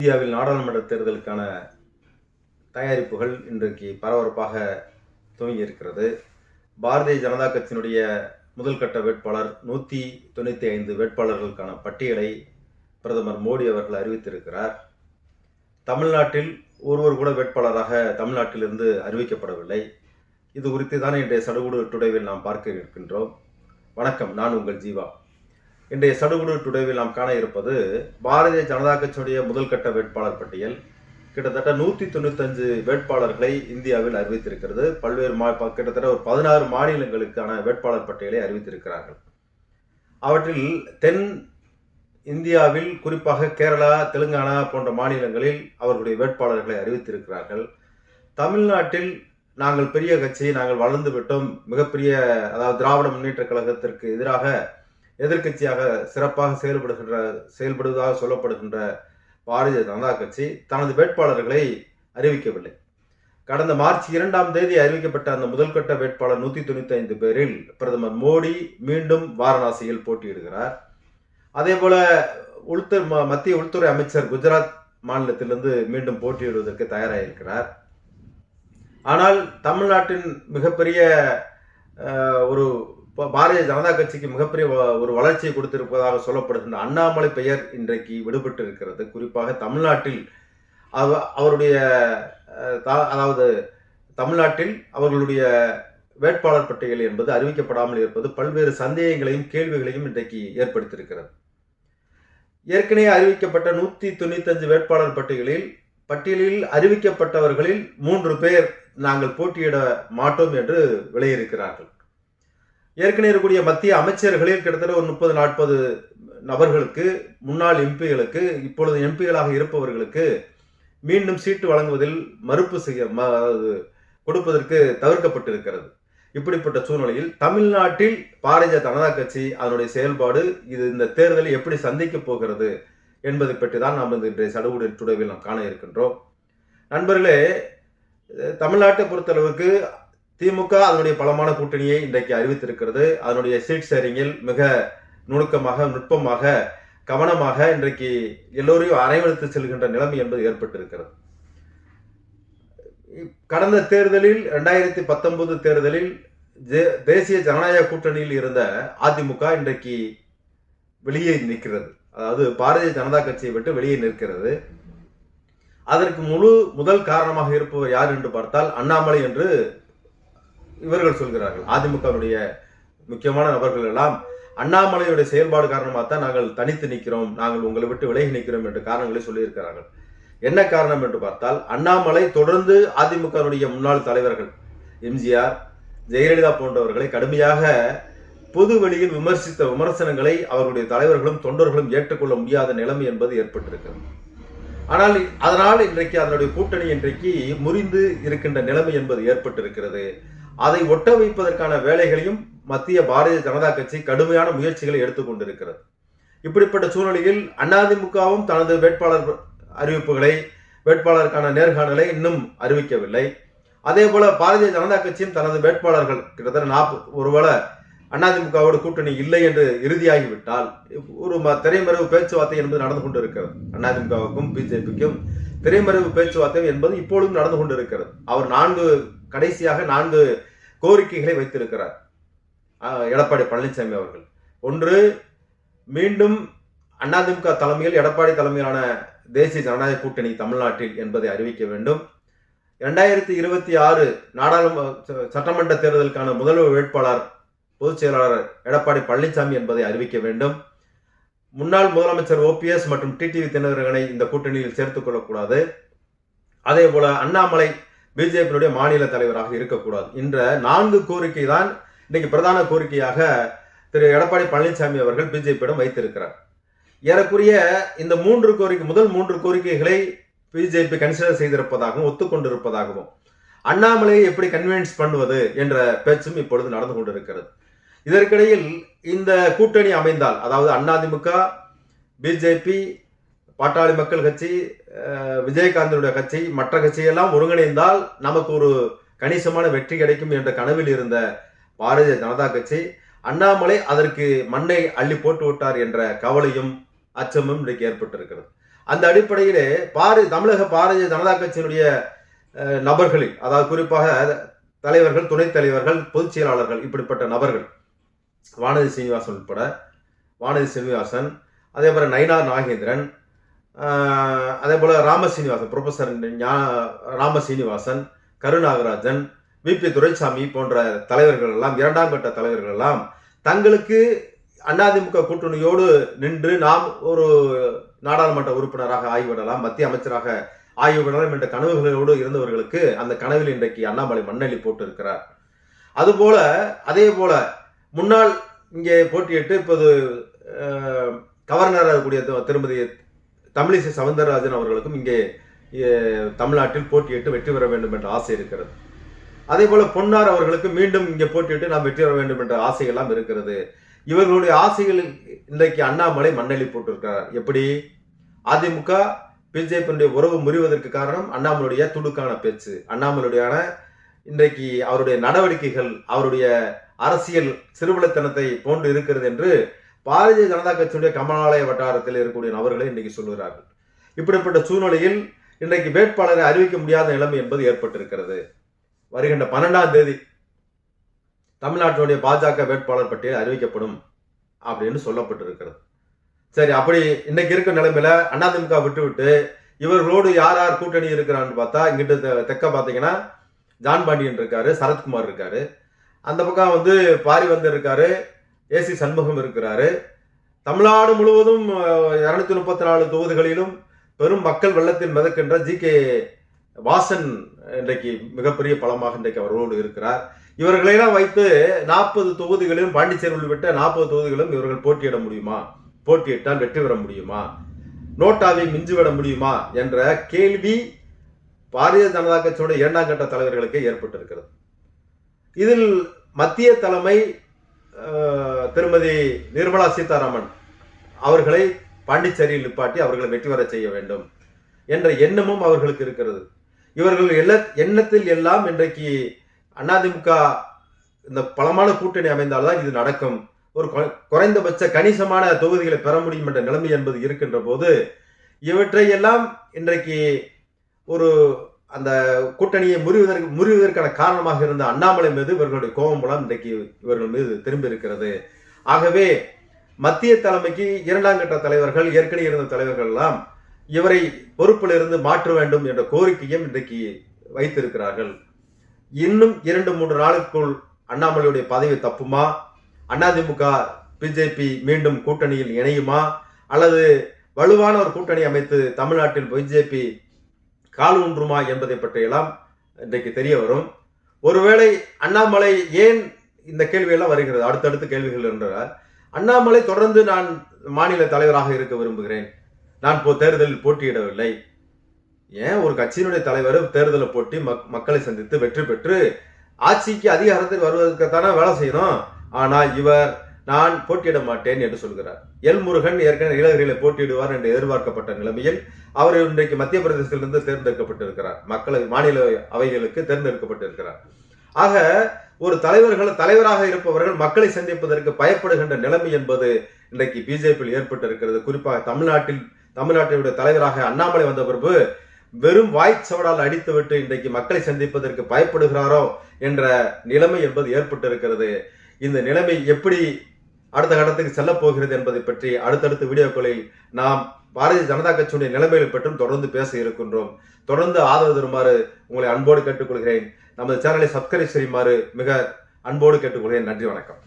இந்தியாவில் நாடாளுமன்ற தேர்தலுக்கான தயாரிப்புகள் இன்றைக்கு பரபரப்பாக துவங்கி இருக்கிறது. பாரதிய ஜனதா கட்சியினுடைய முதல் கட்ட வேட்பாளர் நூற்றி தொண்ணூற்றி ஐந்து வேட்பாளர்களுக்கான பட்டியலை பிரதமர் மோடி அவர்கள் அறிவித்திருக்கிறார். தமிழ்நாட்டில் ஒருவர் கூட வேட்பாளராக தமிழ்நாட்டிலிருந்து அறிவிக்கப்படவில்லை. இது குறித்து தான் இன்றைய சடுகுடு டுடேவில் நாம் பார்க்க இருக்கின்றோம். வணக்கம் நான் உங்கள் ஜீவா. இன்றைய சடுகுடு டுடேவில் நாம் காண இருப்பது பாரதிய ஜனதா கட்சியுடைய முதல் கட்ட வேட்பாளர் பட்டியல். கிட்டத்தட்ட நூற்றி தொண்ணூத்தஞ்சு வேட்பாளர்களை இந்தியாவில் அறிவித்திருக்கிறது. பல்வேறு மா கிட்டத்தட்ட ஒரு பதினாறு மாநிலங்களுக்கான வேட்பாளர் பட்டியலை அறிவித்திருக்கிறார்கள். அவற்றில் தென் இந்தியாவில் குறிப்பாக கேரளா தெலுங்கானா போன்ற மாநிலங்களில் அவர்களுடைய வேட்பாளர்களை அறிவித்திருக்கிறார்கள். தமிழ்நாட்டில் நாங்கள் பெரிய கட்சி நாங்கள் வளர்ந்து விட்டோம். மிகப்பெரிய அதாவது திராவிட முன்னேற்ற கழகத்திற்கு எதிராக எதிர்க்கட்சியாக சிறப்பாக செயல்படுகின்ற செயல்படுவதாக சொல்லப்படுகின்ற பாரதிய ஜனதா கட்சி தனது வேட்பாளர்களை அறிவிக்கவில்லை. கடந்த மார்ச் இரண்டாம் தேதி அறிவிக்கப்பட்ட அந்த முதல்கட்ட வேட்பாளர் நூற்றி தொண்ணூற்றி ஐந்து பேரில் பிரதமர் மோடி மீண்டும் வாரணாசியில் போட்டியிடுகிறார். அதே போல உள்துறை ம- மத்திய உள்துறை அமைச்சர் குஜராத் மாநிலத்திலிருந்து மீண்டும் போட்டியிடுவதற்கு தயாராகியிருக்கிறார் ஆனால் தமிழ்நாட்டின் மிகப்பெரிய ஒரு இப்போ பாரதிய ஜனதா கட்சிக்கு மிகப்பெரிய ஒரு வளர்ச்சியை கொடுத்திருப்பதாக சொல்லப்படுகின்ற அண்ணாமலை பெயர் இன்றைக்கு விடுபட்டு இருக்கிறது குறிப்பாக தமிழ்நாட்டில் அவ- அவருடைய தா- அதாவது தமிழ்நாட்டில் அவர்களுடைய வேட்பாளர் பட்டியல் என்பது அறிவிக்கப்படாமல் இருப்பது பல்வேறு சந்தேகங்களையும் கேள்விகளையும் இன்றைக்கு ஏற்படுத்தியிருக்கிறது. ஏற்கனவே அறிவிக்கப்பட்ட நூற்றி தொண்ணூத்தஞ்சு வேட்பாளர் பட்டியலில் பட்டியலில் அறிவிக்கப்பட்டவர்களில் மூன்று பேர் நாங்கள் போட்டியிட மாட்டோம் என்று விளையிருக்கிறார்கள். ஏற்கனவே இருக்கக்கூடிய மத்திய அமைச்சர்களில் கிட்டத்தட்ட ஒரு முப்பது நாற்பது நபர்களுக்கு முன்னாள் எம்பிகளுக்கு இப்பொழுது எம்பிகளாக இருப்பவர்களுக்கு மீண்டும் சீட்டு வழங்குவதில் மறுப்பு செய்ய ம- கொடுப்பதற்கு தவிர்க்கப்பட்டிருக்கிறது. இப்படிப்பட்ட சூழ்நிலையில் தமிழ்நாட்டில் பாரதிய ஜனதா கட்சி அதனுடைய செயல்பாடு இது இந்த தேர்தலை எப்படி சந்திக்கப் போகிறது என்பதை பற்றி தான் நாம் இந்த இன்றைய சடுகுடு டுடேவில் நாம் காண இருக்கின்றோம். நண்பர்களே தமிழ்நாட்டை பொறுத்தளவுக்கு திமுக அதனுடைய பலமான கூட்டணியை இன்றைக்கு அறிவித்திருக்கிறது. அதனுடைய சீட் ஷேரிங்கில் மிக நுணுக்கமாக நுட்பமாக கவனமாக இன்றைக்கு எல்லோரையும் அரவணைத்து செல்கின்ற நிலைமை என்பது ஏற்பட்டிருக்கிறது. கடந்த தேர்தலில் ரெண்டாயிரத்தி பத்தொன்பது தேர்தலில் தேசிய ஜனநாயக கூட்டணியில் இருந்த அதிமுக இன்றைக்கு வெளியே நிற்கிறது. அதாவது பாரதிய ஜனதா கட்சியை விட்டு வெளியே நிற்கிறது. அதற்கு முழு முதல் காரணமாக இருப்பவர் யார் என்று பார்த்தால் அண்ணாமலை என்று இவர்கள் சொல்கிறார்கள். அதிமுகவுடைய முக்கியமான நபர்கள் எல்லாம் அண்ணாமலையுடைய செயல்பாடு காரணமாக தான் நாங்கள் தனித்து நிற்கிறோம் நாங்கள் உங்களை விட்டு விலகி நிற்கிறோம் என்ற காரணங்களை சொல்லியிருக்கிறார்கள். என்ன காரணம் என்று பார்த்தால் அண்ணாமலை தொடர்ந்து அதிமுகவுடைய முன்னாள் தலைவர்கள் எம்ஜிஆர் ஜெயலலிதா போன்றவர்களை கடுமையாக பொது வெளியில் விமர்சித்த விமர்சனங்களை அவர்களுடைய தலைவர்களும் தொண்டர்களும் ஏற்றுக்கொள்ள முடியாத நிலைமை என்பது ஏற்பட்டிருக்கிறது. ஆனால் அதனால் இன்றைக்கு அதனுடைய கூட்டணி இன்றைக்கு முறிந்து இருக்கின்ற நிலைமை என்பது ஏற்பட்டிருக்கிறது. அதை ஒட்ட வைப்பதற்கான வேலைகளையும் மத்திய பாரதிய ஜனதா கட்சி கடுமையான முயற்சிகளை எடுத்துக்கொண்டிருக்கிறது இப்படிப்பட்ட சூழ்நிலையில் அதிமுகவும் தனது வேட்பாளர் அறிவிப்புகளை வேட்பாளருக்கான நேர்காணலை இன்னும் அறிவிக்கவில்லை. அதே போல பாரதிய ஜனதா கட்சியும் தனது வேட்பாளர்கள் கிட்டத்தட்ட நாற்பது ஒருவேளை அதிமுகவோடு கூட்டணி இல்லை என்று இறுதியாகிவிட்டால் ஒரு ம- திரைமறைவு பேச்சுவார்த்தை என்பது நடந்து கொண்டிருக்கிறது. அதிமுகவுக்கும் பிஜேபிக்கும் திரைமறைவு பேச்சுவார்த்தை என்பது இப்பொழுதும் நடந்து கொண்டிருக்கிறது. அவர் நான்கு கடைசியாக நான்கு கோரிக்கைகளை வைத்திருக்கிறார். எடப்பாடி பழனிசாமி அவர்கள். ஒன்று மீண்டும் அதிமுக தலைமையில் எடப்பாடி தலைமையிலான தேசிய ஜனநாயக கூட்டணி தமிழ்நாட்டில் என்பதை அறிவிக்க வேண்டும். இரண்டாயிரத்தி இருபத்தி ஆறு நாடாளுமன்ற சட்டமன்ற தேர்தலுக்கான முதல்வர் வேட்பாளர் பொதுச் செயலாளர் எடப்பாடி பழனிசாமி என்பதை அறிவிக்க வேண்டும். முன்னாள் முதலமைச்சர் ஓபிஎஸ் மற்றும் டிடிவி தினகரனை இந்த கூட்டணியில் சேர்த்துக் கொள்ளக்கூடாது. அதே போல அண்ணாமலை பிஜேபியினுடைய மாநில தலைவராக இருக்கக்கூடாது என்ற நான்கு கோரிக்கை தான் இன்னைக்கு பிரதான கோரிக்கையாக திரு எடப்பாடி பழனிசாமி அவர்கள் பிஜேபியிடம் வைத்திருக்கிறார். ஏறக்குறைய இந்த மூன்று கோரிக்கை முதல் மூன்று கோரிக்கைகளை பிஜேபி கன்சிடர் செய்திருப்பதாகவும் ஒத்துக்கொண்டிருப்பதாகவும் அண்ணாமலையை எப்படி கன்வின்ஸ் பண்ணுவது என்ற பேச்சும் இப்பொழுது நடந்து கொண்டிருக்கிறது. இதற்கிடையில் இந்த கூட்டணி அமைந்தால் அதாவது அதிமுக பிஜேபி பாட்டாளி மக்கள் கட்சி விஜயகாந்தனுடைய கட்சி மற்ற கட்சியெல்லாம் ஒருங்கிணைந்தால் நமக்கு ஒரு கணிசமான வெற்றி கிடைக்கும் என்ற கனவில் இருந்த பாரதிய ஜனதா கட்சி அண்ணாமலை அதற்கு மண்ணை அள்ளி போட்டு விட்டார் என்ற கவலையும் அச்சமும் இன்றைக்கு ஏற்பட்டிருக்கிறது. அந்த அடிப்படையிலே பாரதி தமிழக பாரதிய ஜனதா கட்சியினுடைய நபர்களில் அதாவது குறிப்பாக தலைவர்கள் துணைத் தலைவர்கள் பொதுச் செயலாளர்கள் இப்படிப்பட்ட நபர்கள் வானதி சீனிவாசன் உட்பட வானதி சீனிவாசன் அதே போல நயினார் நாகேந்திரன் அதே போல் ராம சீனிவாசன் ப்ரொஃபசர் ஞா- ராம சீனிவாசன் கருநாகராஜன் விபி துரைசாமி போன்ற தலைவர்கள் எல்லாம் இரண்டாம் கட்ட தலைவர்கள் எல்லாம் தங்களுக்கு அதிமுக கூட்டணியோடு நின்று நாம் ஒரு நாடாளுமன்ற உறுப்பினராக ஆகிவிடலாம் மத்திய அமைச்சராக ஆகிவிடலாம் என்ற கனவுகளோடு இருந்தவர்களுக்கு அந்த கனவில் இன்றைக்கு அண்ணாமலை மண்ணெளி போட்டு இருக்கிறார் அதுபோல அதே போல முன்னாள் இங்கே போட்டியிட்டு இப்போது கவர்னராக இருக்கக்கூடிய திருமதி தமிழிசை சவுந்தரராஜன் அவர்களுக்கும் இங்கே தமிழ்நாட்டில் போட்டியிட்டு வெற்றி பெற வேண்டும் என்ற ஆசை இருக்கிறது. அதே போல பொன்னார் அவர்களுக்கு மீண்டும் இங்கே போட்டியிட்டு நாம் வெற்றி பெற வேண்டும் என்ற ஆசைகள்லாம் இருக்கிறது. இவர்களுடைய ஆசைகள் இன்றைக்கு அண்ணாமலை மண்ணெளி போட்டிருக்கிறார். எப்படி? அதிமுக பிஜேபியுடைய உறவு முறிவதற்கு காரணம் அண்ணாமலுடைய துடுக்கான பேச்சு. அண்ணாமலுடையான இன்றைக்கு அவருடைய நடவடிக்கைகள் அவருடைய அரசியல் சிறுபலத்தனத்தை போன்று இருக்கிறது என்று பாரதிய ஜனதா கட்சியுடைய கமலாலய வட்டாரத்தில் இருக்கக்கூடிய நபர்களை இன்றைக்கு சொல்கிறார்கள் இப்படிப்பட்ட சூழ்நிலையில் இன்றைக்கு வேட்பாளரை அறிவிக்க முடியாத நிலைமை என்பது ஏற்பட்டிருக்கிறது. வருகின்ற பன்னெண்டாம் தேதி தமிழ்நாட்டினுடைய பாஜக வேட்பாளர் பட்டியல் அறிவிக்கப்படும் அப்படின்னு சொல்லப்பட்டிருக்கிறது. சரி அப்படி இன்னைக்கு இருக்க நிலைமையில அதிமுக விட்டுவிட்டு இவர்களோடு யார் யார் கூட்டணி இருக்கிறான்னு பார்த்தா இங்கிட்ட தெக்க தெற்க பார்த்தீங்கன்னா ஜான் பாண்டியன் இருக்காரு சரத்குமார் இருக்காரு. அந்த பக்கம் வந்து பாரிவந்தர் இருக்காரு ஏசி சண்முகம் இருக்கிறாரு. தமிழ்நாடு முழுவதும் இரநூத்தி முப்பத்தி நாலு தொகுதிகளிலும் பெரும் மக்கள் வெள்ளத்தில் மிதக்கின்ற ஜி கே வாசன் இன்றைக்கு மிகப்பெரிய பலமாக இன்றைக்கு அவரோடு இருக்கிறார். இவர்களையெல்லாம் வைத்து நாற்பது தொகுதிகளிலும் பாண்டிச்சேரி உள்ளிட்ட நாற்பது தொகுதிகளும் இவர்கள் போட்டியிட முடியுமா? போட்டியிட்டால் வெற்றி பெற முடியுமா? நோட்டாவை மிஞ்சிவிட முடியுமா? என்ற கேள்வி பாரதிய ஜனதா கட்சியோட இரண்டாம் கட்ட தலைவர்களுக்கு ஏற்பட்டிருக்கிறது. இதில் மத்திய தலைமை திருமதி நிர்மலா சீதாராமன் அவர்களை பாண்டிச்சேரியில் நிப்பாட்டி அவர்களை வெற்றி வர செய்ய வேண்டும் என்ற எண்ணமும் அவர்களுக்கு இருக்கிறது. இவர்கள் எல்ல எண்ணத்தில் எல்லாம் இன்றைக்கு அதிமுக இந்த பலமான கூட்டணி அமைந்தால்தான் இது நடக்கும். ஒரு குறைந்தபட்ச கணிசமான தொகுதிகளை பெற முடியும் என்ற நிலைமை என்பது இருக்கின்ற போது இவற்றை எல்லாம் இன்றைக்கு ஒரு அந்த கூட்டணியை முறிவதற்கு முறிவதற்கான காரணமாக இருந்த அண்ணாமலை மீது இவர்களுடைய கோபம் மூலம் இன்றைக்கு இவர்கள் மீது திரும்பி இருக்கிறது ஆகவே மத்திய தலைமைக்கு இரண்டாம் கட்ட தலைவர்கள் ஏற்கனவே இருந்த தலைவர்கள் எல்லாம் இவரை பொறுப்பில் இருந்து மாற்ற வேண்டும் என்ற கோரிக்கையும் இன்றைக்கு வைத்திருக்கிறார்கள். இன்னும் இரண்டு மூன்று நாளுக்குள் அண்ணாமலையுடைய பதவி தப்புமா? அதிமுக பிஜேபி மீண்டும் கூட்டணியில் இணையுமா? அல்லது வலுவான ஒரு கூட்டணி அமைத்து தமிழ்நாட்டில் பிஜேபி கால் ஊன்றுமா என்பதை பற்றியெல்லாம் இன்றைக்கு தெரிய வரும். ஒருவேளை அண்ணாமலை ஏன் இந்த கேள்வியெல்லாம் வருகிறது. அடுத்தடுத்த கேள்விகள் என்றார் அண்ணாமலை தொடர்ந்து நான் மாநில தலைவராக இருக்க விரும்புகிறேன். நான் இப்போ தேர்தலில் போட்டியிடவில்லை. ஏன்? ஒரு கட்சியினுடைய தலைவர் தேர்தலை போட்டி மக்- மக்களை சந்தித்து வெற்றி பெற்று ஆட்சிக்கு அதிகாரத்தில் வருவதற்குத்தானே வேலை செய்யணும்? ஆனால் இவர் நான் போட்டியிட மாட்டேன் என்று சொல்கிறார். எல் முருகன் ஏற்கனவே நீலகிரியில போட்டியிடுவார் என்று எதிர்பார்க்கப்பட்ட நிலைமையில் அவர் இன்றைக்கு மத்திய பிரதேசத்திலிருந்து தேர்ந்தெடுக்கப்பட்டிருக்கிறார். மக்களை மாநில அவைகளுக்கு தேர்ந்தெடுக்கப்பட்டிருக்கிறார். ஆக ஒரு தலைவர்கள் தலைவராக இருப்பவர்கள் மக்களை சந்திப்பதற்கு பயப்படுகின்ற நிலைமை என்பது இன்றைக்கு பிஜேபியில் ஏற்பட்டிருக்கிறது. குறிப்பாக தமிழ்நாட்டில் தமிழ்நாட்டினுடைய தலைவராக அண்ணாமலை வந்த பிறகு வெறும் வாய்ச்சவடால் அடித்துவிட்டு இன்றைக்கு மக்களை சந்திப்பதற்கு பயப்படுகிறாரோ என்ற நிலைமை என்பது ஏற்பட்டிருக்கிறது. இந்த நிலைமை எப்படி அடுத்த கட்டத்துக்கு செல்ல போகிறது என்பதை பற்றி அடுத்தடுத்த வீடியோக்களில் நாம் பாரதிய ஜனதா கட்சியுடைய நிலைமைகளை பற்றும் தொடர்ந்து பேச இருக்கின்றோம். தொடர்ந்து ஆதரவு தருமாறு உங்களை அன்போடு கேட்டுக்கொள்கிறேன். நமது சேனலை சப்ஸ்கிரைப் செய்யுமாறு மிக அன்போடு கேட்டுக்கொள்கிறேன். நன்றி வணக்கம்.